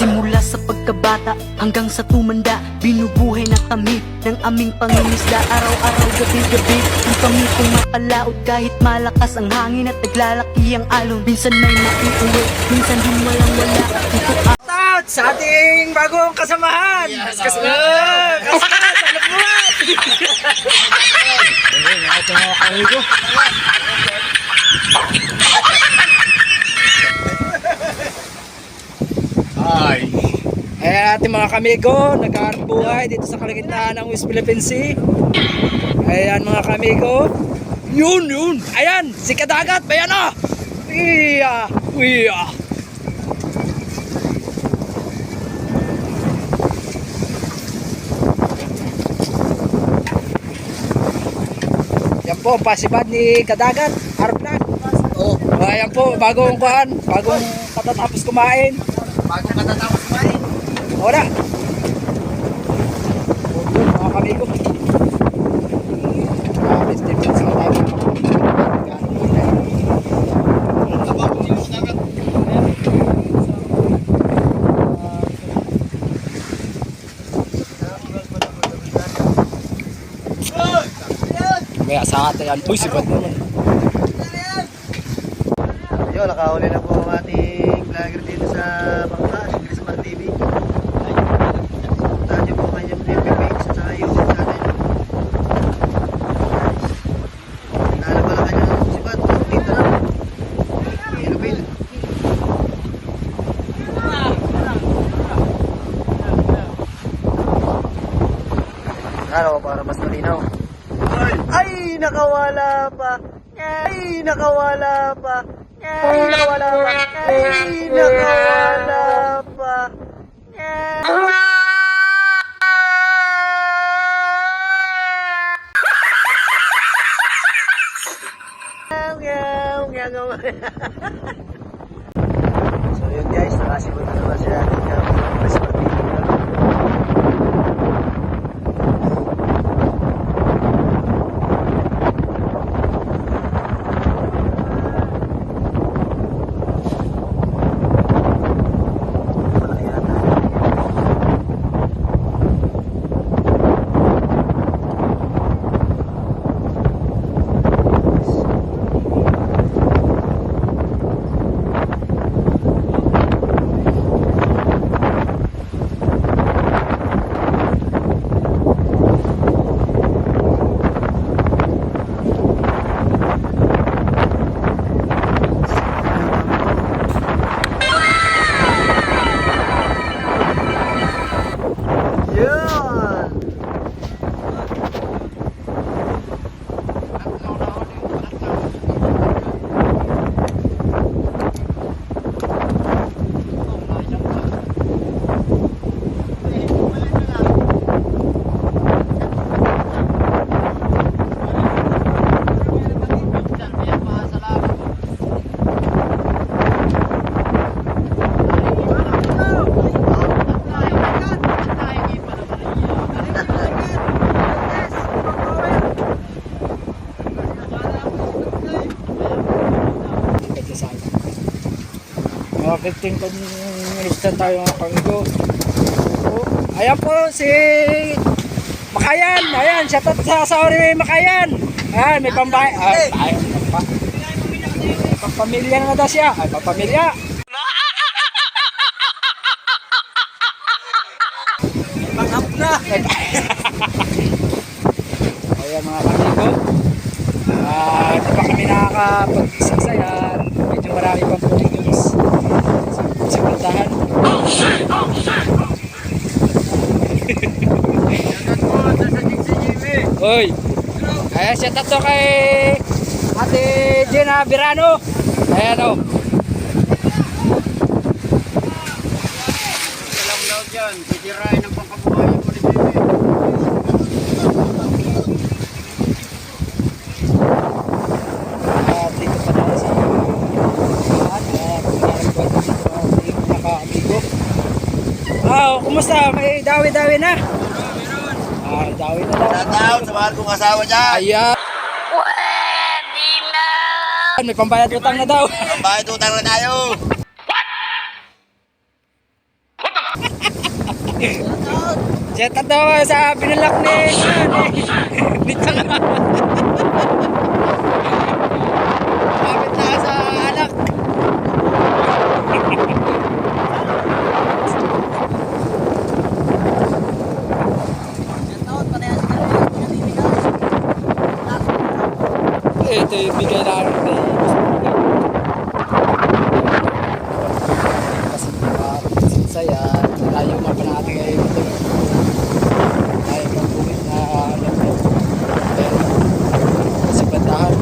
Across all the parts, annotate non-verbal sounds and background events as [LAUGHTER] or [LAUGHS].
Simula sa pagkabata hanggang sa tumanda Binubuhay na kami ng aming pangingisda Araw-araw, gabi-gabi Kung kami pumapalaot kahit malakas ang hangin At naglalaki ang alon Minsan may maiuwi, minsan din walang wala Ito Out sa ating bagong kasamahan. Yes, kasamahan. Kasamahan. Alam mo ba? Ito mga kamigo. Ay. Ayan ating mga kamigo, nagkaharap buhay dito sa kalagitnaan ng West Philippine Sea. Ayan mga kamigo. Yun, yun. Ayan, si Kadagat. Ayan na. Iya, iya. Yan po, pasibad ni Kadagat, Arplan. Oo. Oh. Ayan po, bagong kuhan, bagong katatapos kumain. Bago katatapos kumain. Yun, mga kamigo. Grabe, Stephen, sa tayo. Kaya sa atin yan. Uy, sibat naman. Yun, nakahuli na po ang ating vlogger dito sa Bangka, sa Grismar TV. Puntahan niyo po ang kanyang FB page at saka YouTube channel. Nalaba na kanya ng sibat. Dito na. Ilupil. Ano para mas malinaw? Ay, nakawala pa. Ay, nakawala pa. Ay, nakawala pa. Ay, nakawala pa. Meow. [LAUGHS] So yun guys, nakasibot na naman siya ating uh, mas matibig. Malaki yata. Yun! Ito sa akin. Mga 15 kung minutes na tayo mga panggo. Oh, ayan po si Makayan. Ayan, shout out sa Sauri Makayan. Ayan, may pambahay. Ay, ay, pa. Papamilya na daw siya. Ay, papamilya. Pang-up na! Ayan mga kamigo. Ah, di pa kami nakakapag-isasaya. Medyo marami pang sa, sa puntahan. [LAUGHS] Hoy! Ayan siya tato kay Ate Gina Birano. Ayan o. Alam daw dyan, sisirain ang pangkabuhayan mo ni Bebe. At dito pa tayo sa at uh, dito ang ating naka-amigo. Ah, kumusta? May dawi-dawi na? Ah, dawi na daw. Shoutout sa mahal kong asawa dyan! Ayan. May pambayad utang na daw. Ang bayad utang na tayo! Shout out daw sa binalak ni ni ni Tanga. Kapit na sa anak. Ito yung bigay na rin kay Kasi uh, saya, layo na pa natin kayo ito. Tayo pang bumit na ano kasi bandahan.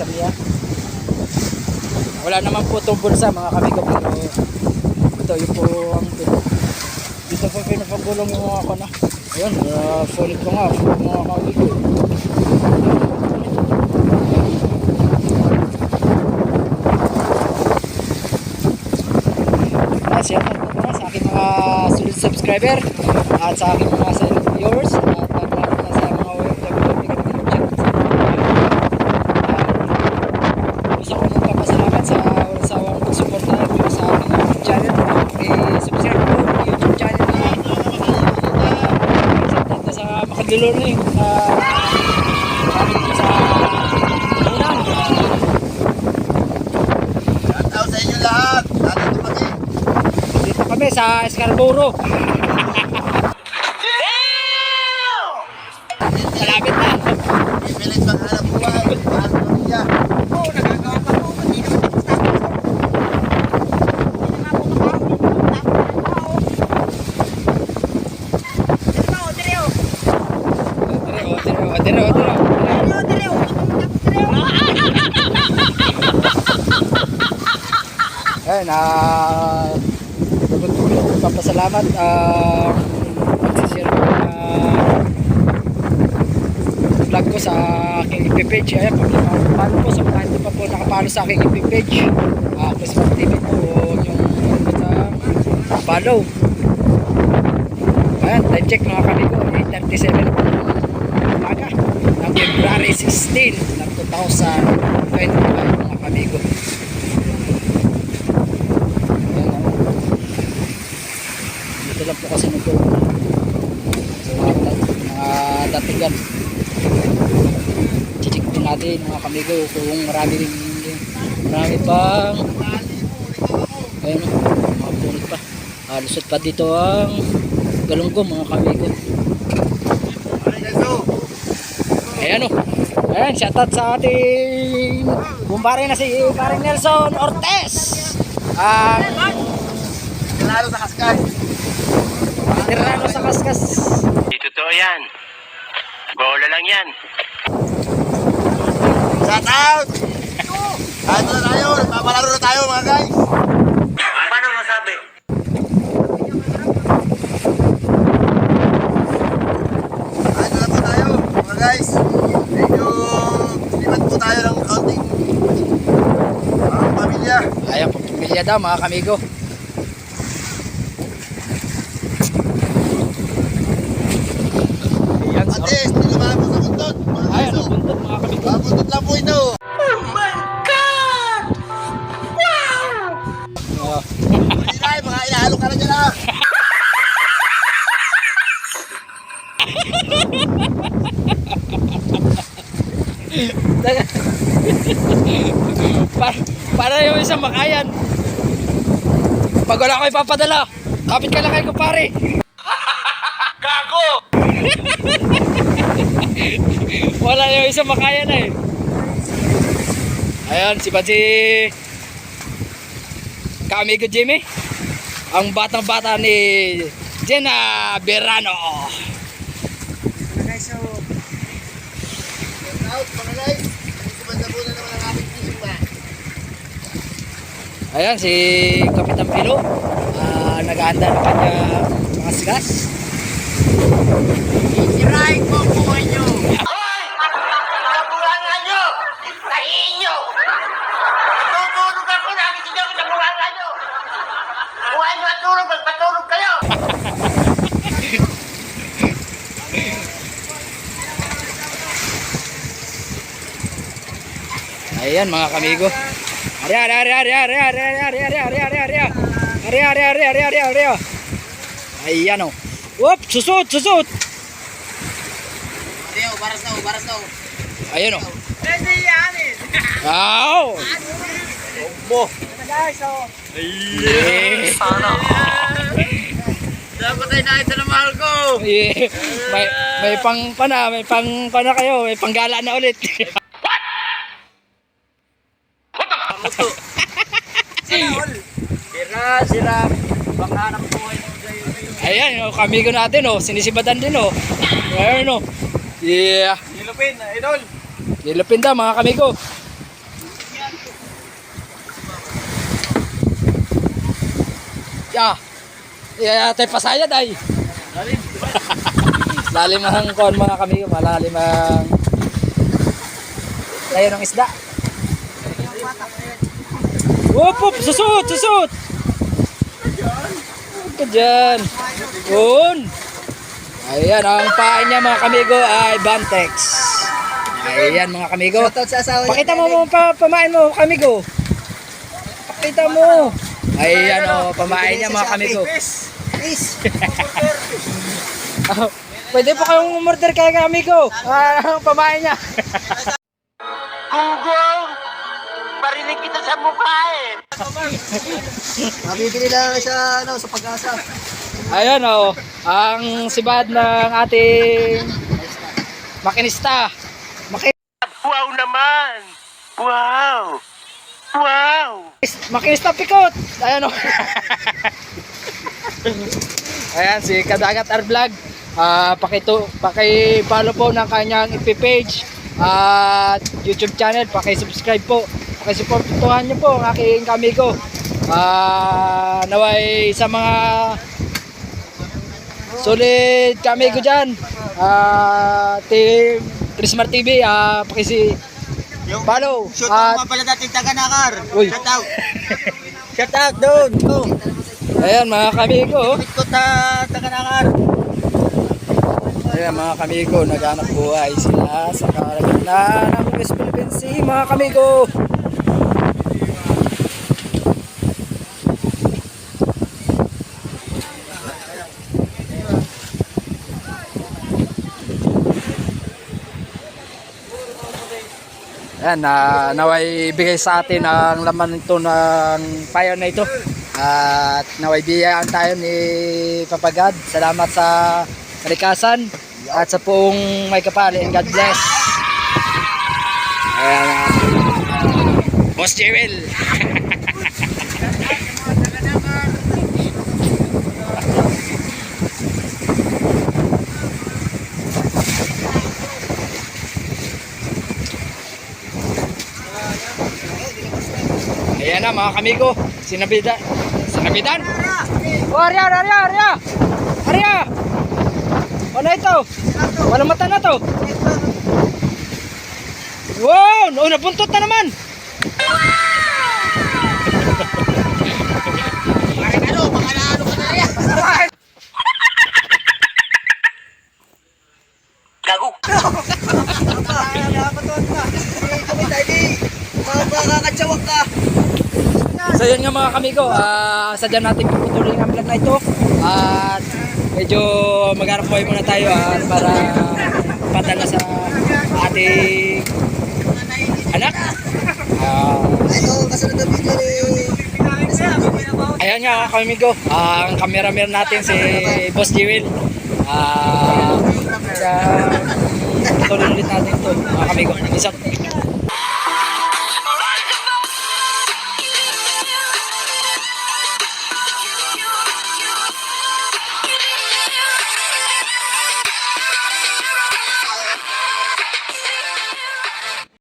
Niya. Wala naman po itong bulsa mga kamigo pero ito yung po ang dito pa pinapagulong yung mga ko na. Ayun, uh, fully ko nga, mga kamigo. At shout out po sa aking mga solid subscriber at sa aking mga silent viewers at at lalo na sa mga OFW na pinag-chat sa mga gusto ko magpapasalamat sa walang sawang pagsuporta po sa aking YouTube channel i-subscribe po yung YouTube channel na shout out na sa makadulor na yung uh, sa sa inyo lahat. Nandito kami. dito kami sa Scarborough malapit na Pipilit maghanap buhay. Paano pamilya? Oo, nagagawa pa po. Hindi naman tapos tapos. Hindi na nga po makakapit. Tapos na po. Dire o, dire o. Dire, o, dire, o, dire, o, dire, o. Dire o, dire o. Ayun, ah, tugod-tugod, papasalamat, ah, magsishare ko na vlog ko sa aking FB page. Ayan, pag nakapalo po, sa mga pa po nakapalo sa aking FB page, ah, Christmas TV po, yung sa follow. Ayan, time check mga kamigo, 8.37 po umaga, ng February 16 ng 2025 mga kamigo. Dito lang po kasi nito. So, mga, mga datigan. Chichik din natin mga kamigo kung marami rin marami pang ayun mga punit pa. Ah, lusot pa dito ang galunggong mga kamigo. Ayan o. Ayan, shoutout sa ating kumpare na si Paring Nelson Ortez. Ang Kilalo sa Kaskay. Tirano sa kaskas. Di totoo yan. Bola lang yan. Shoutout! Ano na tayo? Nagpapalaro na tayo mga guys. Paano masabi? Ano na po tayo mga guys. Medyo lipat po tayo ng counting ang pamilya. Ayan, pamilya daw mga kamigo. Makayan. Pag wala ko ipapadala, kapit ka lang kay kumpare. [LAUGHS] Gago! [LAUGHS] Wala yung isang makayan na eh. Ayan, si Pansi Kamigo Jimmy. Ang batang-bata ni Jenna Berano. Out mga guys. Sumanda po na naman ang ating fishing ba. Ayan, si Kapitan Pino. ah naghahanda ng kanyang mga sigas. Isiray po ang buhay nyo. Hoy! Nabulangan nyo! Tahiin nyo! Tutulog ako nagising ako sa bulangan nyo! Buhay nyo at tulog, magpatulog kayo! Ayan mga kamigo. Ari ari ari ari ari ari ari ari ari ari ari ari ari ari ari ari ari Ayan oh. Whoop, susut, susut. Leo, baras daw, baras daw. Ayan oh. Wow! Bo. Yeah. Dapat tayo nakita ng mahal ko. Yeah. May may pang pana, may pang pana kayo, may panggala na ulit. Sira, sira. Baka ng buhay mo sa'yo. Ayan, oh, kamigo natin oh, sinisibatan din oh. Ayan oh. Yeah. Nilupin, idol. Nilapin daw mga kamigo. Yeah. Yeah, tayo pasaya day. Lalim. [LAUGHS] Lalim ang kon mga kamigo, malalim ang tayo ng isda. Whoop, whoop, susut, susut. Ka dyan. Yun. Ayan, ang pain niya mga kamigo ay Bantex. Ayan mga kamigo. Pakita mo mo pa, pamain mo, kamigo. Pakita mo. Ayan o, pamain niya mga kamigo. Please. Ah, Pwede po kayong umorder kay kamigo. Ah, pamain niya. Google! Parinig kita sa mukha eh. Mabibili lang sa, ano, sa pag-asa. Ayan o, ang sibad ng ating makinista. Maki Wow naman! Wow! Wow! makinista pikot. Ayan o. Ayan si Kadagat Art Vlog. Ah, pakito, paki-follow po ng kanyang FB page at YouTube channel, paki-subscribe po. Paki-supportuhan niyo po ang aking kamigo. Ah, naway sa mga solid kamigo diyan. Ah, team Prismar TV, ah, paki Yung follow shoot at mo pala dating taga-nakar. Uy. Shout out. Shout out doon. Go. ayan mga kamigo. oh. Ko ta taga-nakar. Ayan mga kamigo, naghanap buhay sila sa kalagitnaan ng West Philippine Sea mga kamigo. Ayan, na naway bigay sa atin ang laman nito ng payo na ito. At naway biyayaan tayo ni Papagad. Salamat sa kalikasan at sa buong may kapali God bless. Ayan, ah, Boss Jewel. [LAUGHS] Ayan na mga kamigo, sinabidan. Sinabidan? Oh, Arya, Arya, Arya! Arya! Ano ito? Walang mata na to. Wow! Oh, nabuntot na naman! Gago! Nakakatuwa ka. Hindi kami tayo. Makakakatsawag ka. So yun nga mga kamigo, ah sadya natin puputuloy ang vlog na ito. At medyo magharap buhay muna tayo at para padala sa ating anak. Ah, ni... Ayan nga mga kamigo, ang cameraman natin si Boss Jewel. Ah, uh, tuloy ulit natin ito mga kamigo. Isang